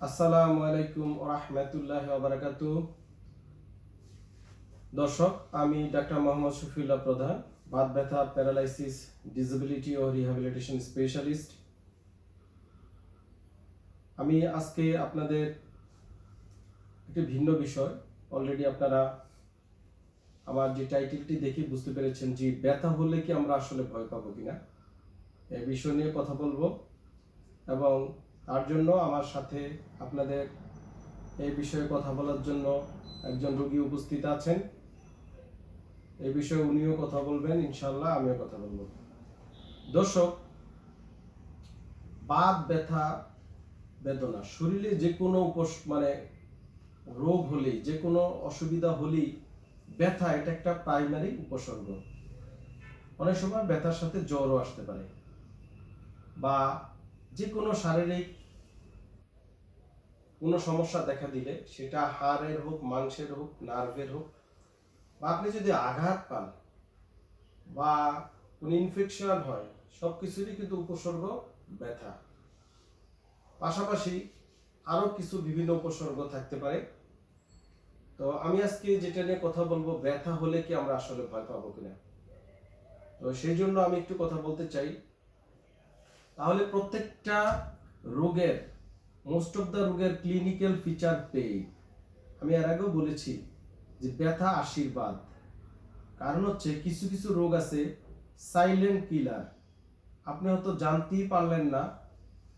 আসসালামু আলাইকুম রহমতুল্লাহ বারাকাত। দর্শক, আমি ডাক্তার মোহাম্মদ শফিউল্লাহ প্রধান, বাত ব্যথা, প্যারালাইসিস, ডিসেবিলিটি ও রিহ্যাবিলিটেশন স্পেশালিস্ট। আমি আজকে আপনাদের একটি ভিন্ন বিষয়। অলরেডি আপনারা আমার যে টাইটেলটি দেখে বুঝতে পেরেছেন যে ব্যথা হলে কি আমরা আসলে ভয় পাবো কিনা এই বিষয় নিয়ে কথা বলব এবং তার জন্য আমার সাথে আপনাদের এই বিষয়ে কথা বলার জন্য একজন রোগী উপস্থিত আছেন। এই বিষয়ে উনিও কথা বলবেন ইনশাল্লাহ আমিও কথা বলব। দর্শক, বাত, ব্যথা, বেদনা, শরীরে যে কোনো মানে রোগ হলেই যে কোনো অসুবিধা হলেই ব্যথা এটা একটা প্রাইমারি উপসর্গ। অনেক সময় ব্যথার সাথে জ্বরও আসতে পারে বা যে কোনো শারীরিক কোনো সমস্যা দেখা দিলে সেটা হাড়ের হোক, মাংসের হোক, নার্ভের হোক, বা আপনি যদি আঘাত পান বা কোনো ইনফেকশন হয়, সব কিছুরই কিন্তু উপসর্গ ব্যথা। পাশাপাশি আরও কিছু বিভিন্ন উপসর্গ থাকতে পারে। তো আমি আজকে যেটা নিয়ে কথা বলব, ব্যথা হলে কি আমরা আসলে ভয় পাবো কিনা? তো সেই জন্য আমি একটু কথা বলতে চাই। তাহলে প্রত্যেকটা রোগের মোস্ট অফ দ্য রোগের ক্লিনিক্যাল ফিচার পেই আমি এর আগেও বলেছি যে ব্যথা আশীর্বাদ। কারণ হচ্ছে কিছু কিছু রোগ আছে সাইলেন্ট কিলার আপনি হয়তো জানতেই পারলেন না।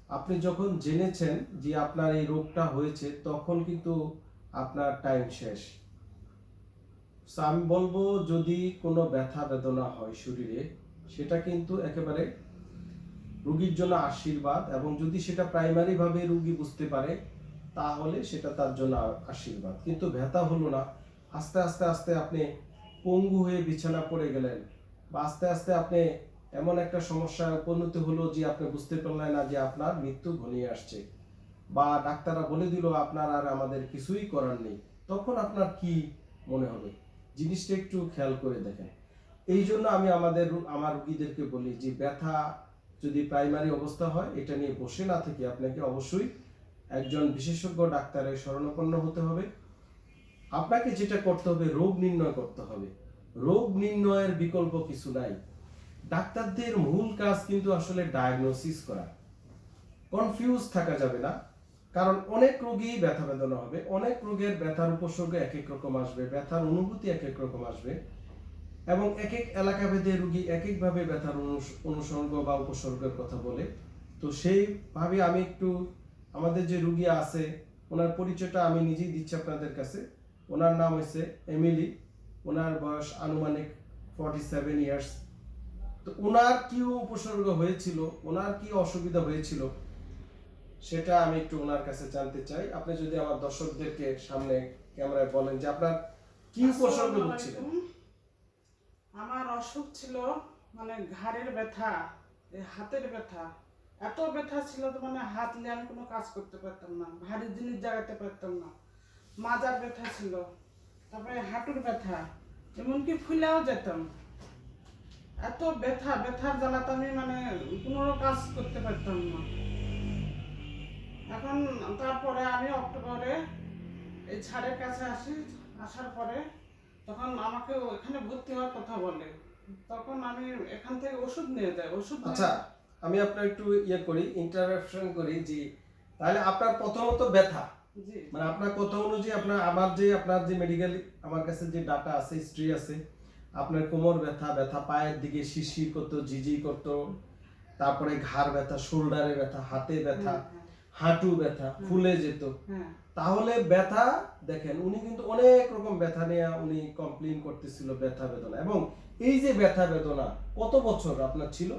আপনি যখন জেনেছেন যে আপনার এই রোগটা হয়েছে, তখন কিন্তু আপনার টাইম শেষ। আমি বলব যদি কোনো ব্যথা বেদনা হয় শরীরে, সেটা কিন্তু একেবারে রুগীর জন্য আশীর্বাদ এবং যদি সেটা প্রাইমারি ভাবে রুগী বুঝতে পারে, তাহলে সেটা তার জন্য আশীর্বাদ। কিন্তু ব্যথা হলো না। আস্তে আস্তে আস্তে আপনি পঙ্গু হয়ে বিছানা পড়ে গেলেন বা আস্তে আস্তে আপনি এমন একটা সমস্যায় উপনীত হলো যে আপনি বুঝতে পারলেন না যে আপনার মৃত্যু ঘনিয়ে আসছে বা ডাক্তাররা বলে দিল, আপনার আর আমাদের কিছুই করার নেই। তখন আপনার কি মনে হবে? জিনিসটা একটু খেয়াল করে দেখেন। এই জন্য আমি আমাদের আমার রুগীদেরকে বলি যে ব্যথা যদি প্রাইমারি অবস্থা হয়, এটা নিয়ে বসে না থেকে আপনাকে অবশ্যই একজন বিশেষজ্ঞ ডাক্তারের শরণাপন্ন হতে হবে। আপনাকে যেটা করতে হবে, রোগ নির্ণয় করতে হবে। রোগ নির্ণয়ের বিকল্প কিছু নাই। ডাক্তারদের মূল কাজ কিন্তু আসলে ডায়াগনোসিস করা। কনফিউজ থাকা যাবে না। কারণ অনেক রোগী ব্যথা বেদনা হবে। অনেক রোগের ব্যথার উপসর্গ এক এক রকম আসবে, ব্যথার অনুভূতি এক এক রকম আসবে। এবং এক এক এলাকা ভেদে রুগী এক একভাবে ব্যথার অনুসর্গ বা উপসর্গের কথা বলে। তো সেইভাবে আমি একটু আমাদের যে রুগী আছে, ওনার পরিচয়টা আমি নিজেই দিচ্ছি আপনাদের কাছে। ওনার নাম হচ্ছে এমিলি। ওনার বয়স আনুমানিক ফর্টি সেভেন ইয়ার্স তো ওনার কি উপসর্গ হয়েছিল, ওনার কি অসুবিধা হয়েছিল, সেটা আমি একটু ওনার কাছে জানতে চাই। আপনি যদি আমার দর্শকদেরকে সামনে ক্যামেরায় বলেন যে আপনার কি উপসর্গ আলাইকুম। আমার অসুখ ছিল মানে ঘাড়ের ব্যথা হাতের ব্যথা। এত ব্যথা ছিল তো মানে হাত নিয়ে আমি কোনো কাজ করতে পারতাম না, ভারী জিনিস জাগাতে পারতাম না। মাজার ব্যথা ছিল, তারপরে হাঁটুর ব্যথা, এমনকি ফুলেও যেতাম। এত ব্যথা, ব্যথার জ্বালাতে আমি মানে কোনো কাজ করতে পারতাম না। এখন তারপরে আমি অক্টোবরে এই ছাড়ের কাছে আসি, আসার পরে তখন আমাকে এখানে ভর্তি হওয়ার কথা বলে। তখন আমি এখান থেকে ওষুধ নিয়ে যাই ওষুধ আচ্ছা আমি আপনার একটু ইয়ে করি ইন্টারাপশন করি যে তাহলে আপনার প্রথমত ব্যথা। মানে আপনার কথা অনুযায়ী আপনার আমার যে আপনার যে মেডিকেল আমার কাছে যে ডাটা আছে হিস্ট্রি আছে আপনার কোমর ব্যথা ব্যথা পায়ের দিকে শিরশির করতো ঝিঝি করতো তারপরে ঘাড় ব্যথা শোল্ডারে ব্যথা হাতে ব্যথা হাঁটু ব্যথা ফুলে যেত। হ্যাঁ। তাহলে ব্যথা দেখেন উনি কিন্তু অনেক রকম ব্যথা নিয়ে উনি কমপ্লেন করতেছিল ব্যথা বেদনা। এবং এই যে ব্যথা বেদনা কত বছর আপনার ছিল?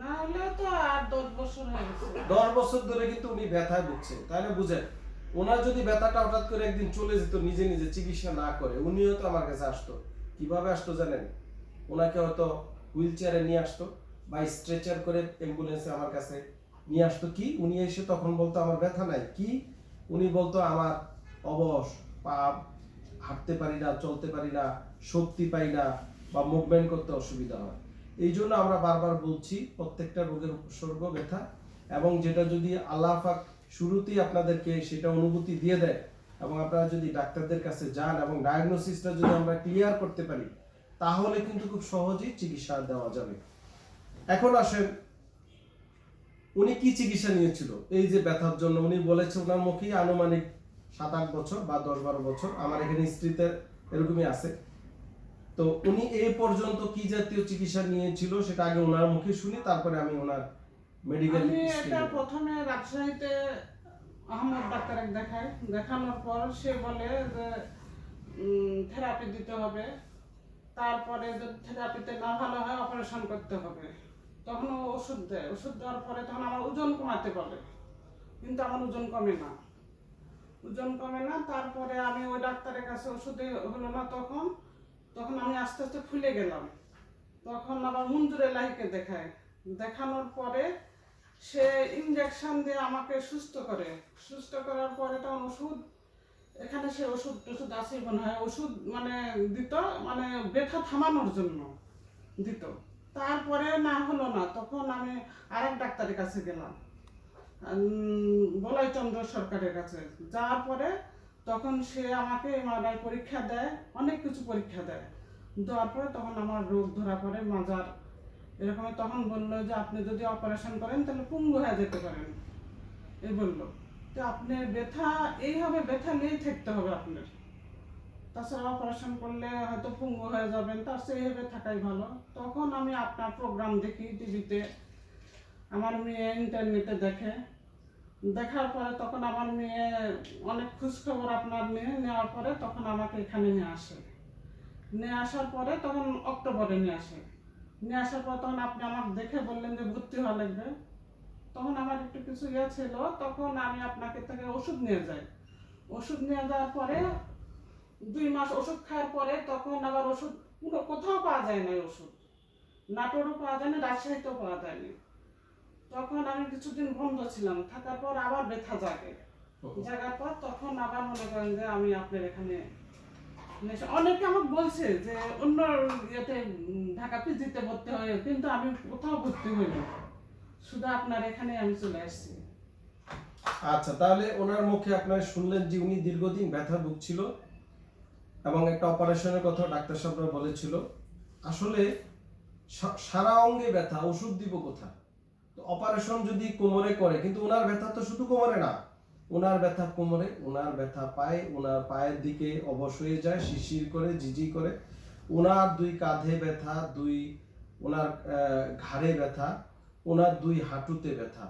না হলে তো আর দশ বছর হয়ে গেছে। দশ বছর ধরে কিন্তু উনি ব্যথায় ভুগছে। তাহলে বুঝেন ওনার যদি ব্যথাটা হঠাৎ করে একদিন চলে যেত নিজে নিজে চিকিৎসা না করে উনিও তো আমার কাছে আসতো। কীভাবে আসতো জানেন? ওনাকে হয়তো হুইল চেয়ারে নিয়ে আসতো বা স্ট্রেচার করে অ্যাম্বুলেন্সে আমার কাছে নিয়ে আসতো কি? উনি এসে তখন বলতো, আমার ব্যথা নাই। কি? উনি বলতো, আমার অবশ, পা হাঁটতে পারি না, চলতে পারি না, শক্তি পাই না বা মুভমেন্ট করতে অসুবিধা হয়। এই জন্য আমরা বারবার বলছি, প্রত্যেকটা রোগের উপসর্গ ব্যথা এবং যেটা যদি আল্লাহ পাক শুরুতেই আপনাদেরকে সেটা অনুভূতি দিয়ে দেয় এবং আপনারা যদি ডাক্তারদের কাছে যান এবং ডায়াগনোসিসটা যদি আমরা ক্লিয়ার করতে পারি, তাহলে কিন্তু খুব সহজেই চিকিৎসা দেওয়া যাবে। এখন আসেন উনি কি চিকিৎসা নিয়েছিল? এই যে ব্যথার জন্য উনি বলেছে ওনার মুখেই আনুমানিক সাত আট বছর বা দশ বারো বছর। আমার এখানে স্ত্রীতে এরকমই আছে। তো উনি এই পর্যন্ত কি জাতীয় চিকিৎসা নিয়েছিল সেটা আগে ওনার মুখে শুনি তারপরে আমি ওনার মেডিকেল আমি এটা প্রথমে রাজশাহীতে আহমদ ডাক্তার দেখাই। দেখানোর পর সে বলে যে থেরাপি দিতে হবে। তারপরে যদি থেরাপিতে না ভালো হয় অপারেশন করতে হবে। তখন ওষুধ দেয়। ওষুধ দেওয়ার পরে তখন আমার ওজন কমাতে বলে। কিন্তু আমার ওজন কমে না। ওজন কমে না, তারপরে আমি ওই ডাক্তারের কাছে ওষুধে হলো না তখন। তখন আমি আস্তে আস্তে ফুলে গেলাম। তখন আবার মঞ্জুর এলাহিকে দেখায়। দেখানোর পরে সে ইঞ্জেকশন দিয়ে আমাকে সুস্থ করে। সুস্থ করার পরে তখন ওষুধ, এখানে সে ওষুধ টষুধ আছে মনে হয়। ওষুধ মানে দিত মানে ব্যথা থামানোর জন্য দিত। তারপরে না হলো না, তখন আমি আরেক ডাক্তারের কাছে গেলাম। বলয়চন্দ্র সরকারের কাছে। যাওয়ার পরে তখন সে আমাকে এমআরআই পরীক্ষা দেয়, অনেক কিছু পরীক্ষা দেয়। দেওয়ার পরে তখন আমার রোগ ধরা পড়ে, মাজার। এরকম তখন বলল যে, আপনি যদি অপারেশন করেন, তাহলে পুঙ্গু হয়ে যেতে পারেন। এই বলল। তো আপনি ব্যথা, এইভাবে ব্যথা নিয়েই থাকতে হবে আপনার। তাছাড়া অপারেশন করলে হয়তো পুঙ্গু হয়ে যাবেন, তার সেইভাবে থাকাই ভালো। তখন আমি আপনার প্রোগ্রাম দেখি টিভিতে আমার মেয়ে ইন্টারনেটে দেখে। দেখার পরে তখন আমার মেয়ে অনেক খোঁজখবর আপনার নিয়ে নেওয়ার পরে তখন আমাকে এখানে নিয়ে আসে। নিয়ে আসার পরে তখন অক্টোবরে নিয়ে আসে। নিয়ে আসার পর তখন আপনি আমাকে দেখে বললেন যে ভর্তি হওয়া লাগবে। তখন আমার একটু কিছু ইয়ে ছিল, তখন আমি আপনাকে থেকে ওষুধ নিয়ে যাই। ওষুধ নিয়ে যাওয়ার পরে দুই মাস ওষুধ খাওয়ার পরে তখন আবার ওষুধ পুরো কোথাও পাওয়া যায় না ওষুধ। নাটোরও পাওয়া যায় না রাজশাহীতেও পাওয়া যায়নি তখন আমি কিছুদিন বন্ধ ছিলাম থাকার পর আবার ব্যথা জাগে। জাগার পর তখন আবার মনে করেন যে আমি আপনার এখানে অনেকে আমাকে বলছে যে অন্য ইয়েতে ঢাকা পিজিতে ভর্তি হয় কিন্তু আমি কোথাও ভর্তি হইনি। শুধু আপনার এখানে আমি চলে আসছি। আচ্ছা তাহলে ওনার মুখে আপনারা শুনলেন যে উনি দীর্ঘদিন ব্যথা ভুগছিল। এবং একটা অপারেশনের কথা ডাক্তার সাহেবরা বলেছিল। আসলে সারা অঙ্গে ব্যথা, ওষুধ দিব কোথায়? তো অপারেশন যদি কোমরে করে, কিন্তু ওনার ব্যথা তো শুধু কোমরে না। ওনার ব্যথা কোমরে, ওনার ব্যথা পায়ে, ওনার পায়ের দিকে অবশ হয়ে যায়, শিশির করে, জিজি করে। ওনার দুই কাঁধে ব্যথা, দুই ওনার ঘাড়ে ব্যথা, ওনার দুই হাঁটুতে ব্যথা।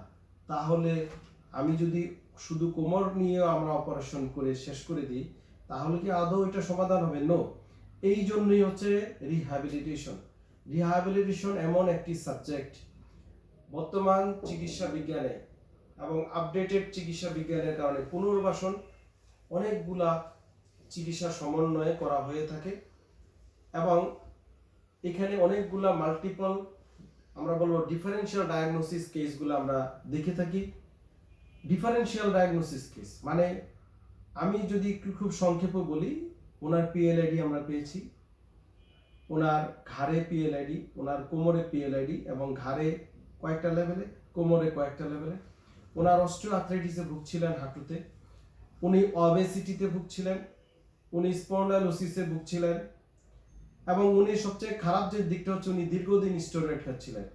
তাহলে আমি যদি শুধু কোমর নিয়ে আমরা অপারেশন করে শেষ করে দিই তাহলে কি আদৌ এটা সমাধান হবে? নো এই জন্যই হচ্ছে রিহ্যাবিলিটেশন রিহ্যাবিলিটেশন এমন একটি সাবজেক্ট বর্তমান চিকিৎসা বিজ্ঞানে এবং আপডেটেড চিকিৎসা বিজ্ঞানের কারণে পুনর্বাসন অনেকগুলা চিকিৎসা সমন্বয়ে করা হয়ে থাকে এবং এখানে অনেকগুলা মাল্টিপল আমরা বলব ডিফারেন্সিয়াল ডায়াগনোসিস কেসগুলো আমরা দেখে থাকি। ডিফারেন্সিয়াল ডায়াগনোসিস কেস মানে আমি যদি একটু খুব সংক্ষেপে বলি, ওনার পিএলআইডি আমরা পেয়েছি। ওনার ঘাড়ে পিএলআইডি ওনার কোমরে পিএলআইডি এবং ঘাড়ে কয়েকটা লেভেলে কোমরে কয়েকটা লেভেলে ওনার অস্ট্রিও আথরাইটিসে ভুগছিলেন হাঁটুতে। উনি অবেসিটিতে ভুগছিলেন, উনি স্পন্ডালোসিসে ভুগছিলেন এবং উনি সবচেয়ে খারাপ যে দিকটা হচ্ছে, উনি দীর্ঘদিন steroid খাচ্ছিলেন।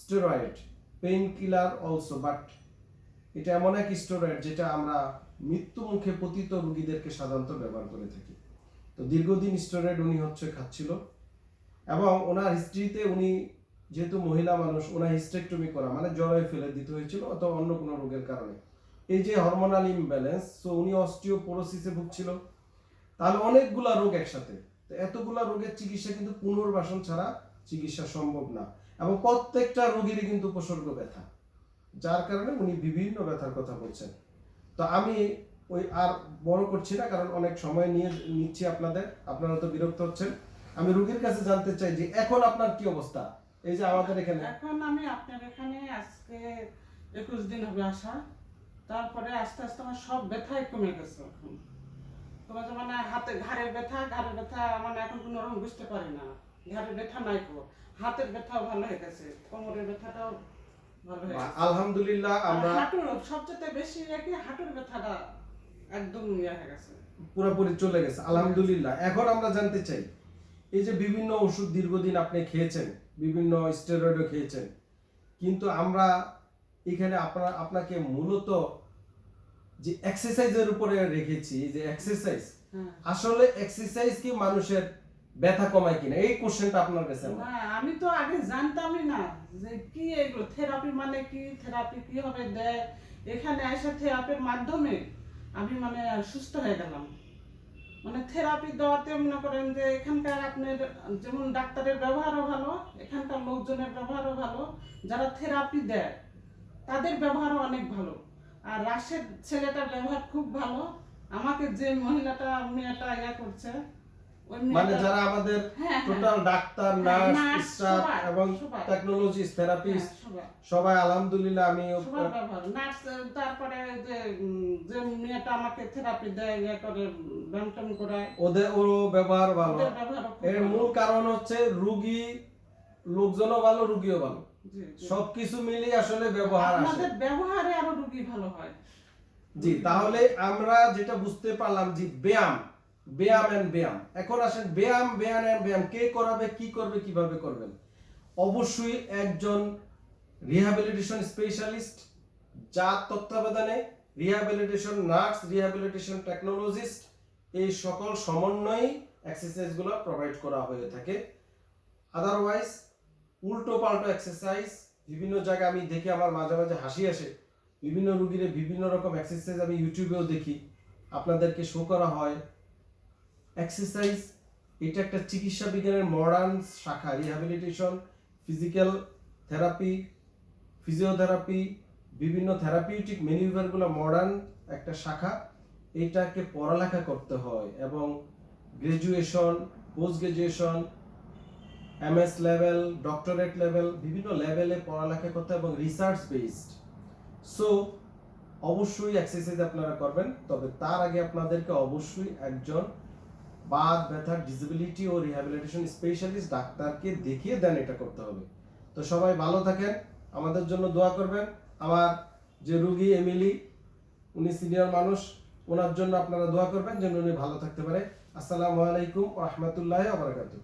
Steroid pain killer also but এটা এমন এক স্টেরয়েড যেটা আমরা মৃত্যু মুখে পতিত রুগীদেরকে সাধারণত ব্যবহার করে থাকি। তো দীর্ঘদিন স্টেরয়েড উনি হচ্ছে খাচ্ছিল এবং ওনার হিস্ট্রিতে উনি যেহেতু মহিলা মানুষ, ওনার হিস্টেক্টমি করা মানে জ্বরে ফেলে দিতে হয়েছিল অথবা অন্য কোনো রোগের কারণে। এই যে হরমোনাল ইমব্যালেন্স সো উনি অস্টিওপোরোসিসে ভুগছিল। তাহলে অনেকগুলা রোগ একসাথে। তো এতগুলা রোগের চিকিৎসা কিন্তু পুনর্বাসন ছাড়া চিকিৎসা সম্ভব না এবং প্রত্যেকটা রোগীরই কিন্তু উপসর্গ ব্যথা, যার কারণে উনি বিভিন্ন ব্যথার কথা বলছেন। তো আমি ওই আর বড় করছি না, কারণ অনেক সময় নিয়ে নিচ্ছি আপনাদের। আপনারা তো বিরক্ত হচ্ছেন। আমি রোগীর কাছে জানতে চাই যে এখন আপনার কি অবস্থা? এই যে আমাদের এখানে এখন আমি আপনার এখানে আজকে একুশ দিন হবে আসা। তারপরে আস্তে আস্তে আমার সব ব্যথাই কমে গেছে এখন। তোমার মানে হাতে ঘাড়ের ব্যথা ঘাড়ের ব্যথা মানে এখন কোনো রকম বুঝতে পারি না। ঘাড়ের ব্যথা নাই হাতের ব্যথাও ভালো হয়ে গেছে, কোমরের ব্যথাটাও। আলহামদুলিল্লাহ আমরা হাঁটুর সবচেয়ে বেশি নাকি হাঁটুর ব্যথাটা একদম ইয়ে হয়ে গেছে। পুরোপুরি চলে গেছে আলহামদুলিল্লাহ। এখন আমরা জানতে চাই এই যে বিভিন্ন ওষুধ দীর্ঘদিন আপনি খেয়েছেন বিভিন্ন স্টেরয়েডও খেয়েছেন কিন্তু আমরা এখানে আপনার আপনাকে মূলত যে এক্সারসাইজের উপরে রেখেছি যে এক্সারসাইজ হ্যাঁ। আসলে এক্সারসাইজ কি মানুষের ব্যথা কমায় কিনা? এই কোশ্চেনটা আপনার কাছে। না, আমি তো আগে জানতামই না যে কি এগুলো থেরাপি মানে কি থেরাপি কি হবে? দেয় এখানে এসে থেরাপির মাধ্যমে আমি মানে সুস্থ হয়ে গেলাম। মানে থেরাপি দেওয়াতে মনে করেন যে এখানকার আপনার, যেমন ডাক্তারের ব্যবহারও ভালো, এখানকার লোকজনের ব্যবহারও ভালো। যারা থেরাপি দেয়, তাদের ব্যবহারও অনেক ভালো। আর রাশের ছেলেটার ব্যবহার খুব ভালো। আমাকে যে মহিলাটা, মেয়েটা ইয়া করছে মানে যারা আমাদের হ্যাঁ, হ্যাঁ। টোটাল ডাক্তার হ্যাঁ, নার্স স্টাফ এবং সবাই। টেকনোলজিস্ট থেরাপিস্ট হ্যাঁ, সবাই। আলহামদুলিল্লাহ আমি। নার্স, তারপরে যে যে মেয়েটা আমাকে থেরাপি দেয় ইয়ে করে ব্যায়াম করায় ওদের ওর ব্যবহার ভালো এর মূল কারণ হচ্ছে রুগী লোকজনও ভালো রুগীও ভালো। সবকিছু মিলিয়ে আসলে ব্যবহার আসে আপনাদের ব্যবহারে আরও রুগী ভালো হয় জি তাহলে আমরা যেটা বুঝতে পারলাম যে ব্যায়াম ব্যায়াম এন্ড ব্যায়াম। এখন আসেন ব্যায়াম ব্যায়াম এন্ড ব্যায়াম। কে করাবে, কি করবে, কীভাবে করবেন? অবশ্যই একজন রিহ্যাবিলিটেশন স্পেশালিস্ট যার তত্ত্বাবধানে রিহ্যাবিলিটেশন নার্স রিহ্যাবিলিটেশন টেকনোলজিস্ট এই সকল সমন্বয়ে এক্সারসাইজগুলো প্রোভাইড করা হয়ে থাকে। আদারওয়াইজ উল্টো পাল্টো এক্সারসাইজ বিভিন্ন জায়গায় আমি দেখি আমার মাঝে মাঝে হাসি আসে। বিভিন্ন রুগীর বিভিন্ন রকম এক্সারসাইজ আমি ইউটিউবেও দেখি। আপনাদেরকে শো করা হয়। এক্সারসাইজ এটা একটা চিকিৎসা বিজ্ঞানের মডার্ন শাখা রিহ্যাবিলিটেশন ফিজিক্যাল থেরাপি ফিজিওথেরাপি বিভিন্ন থেরাপিউটিক ম্যানিউভারগুলো মডার্ন একটা শাখা। এটাকে পড়ালেখা করতে হয় এবং graduation post graduation MS level doctorate level বিভিন্ন লেভেলে পড়ালেখা করতে এবং রিসার্চ বেসড সো অবশ্যই এক্সারসাইজ আপনারা করবেন, তবে তার আগে আপনাদেরকে অবশ্যই একজন বাত ব্যথার ডিসেবিলিটি ও রিহ্যাবিলিটেশন স্পেশালিস্ট ডাক্তারকে দেখিয়ে দেন এটা করতে হবে। তো সবাই ভালো থাকেন, আমাদের জন্য দোয়া করবেন। আমার যে রুগী এমিলি, উনি সিনিয়র মানুষ, ওনার জন্য আপনারা দোয়া করবেন যেন উনি ভালো থাকতে পারে। আসসালামু আলাইকুম রহমতুল্লাহ আবরাকাতুহ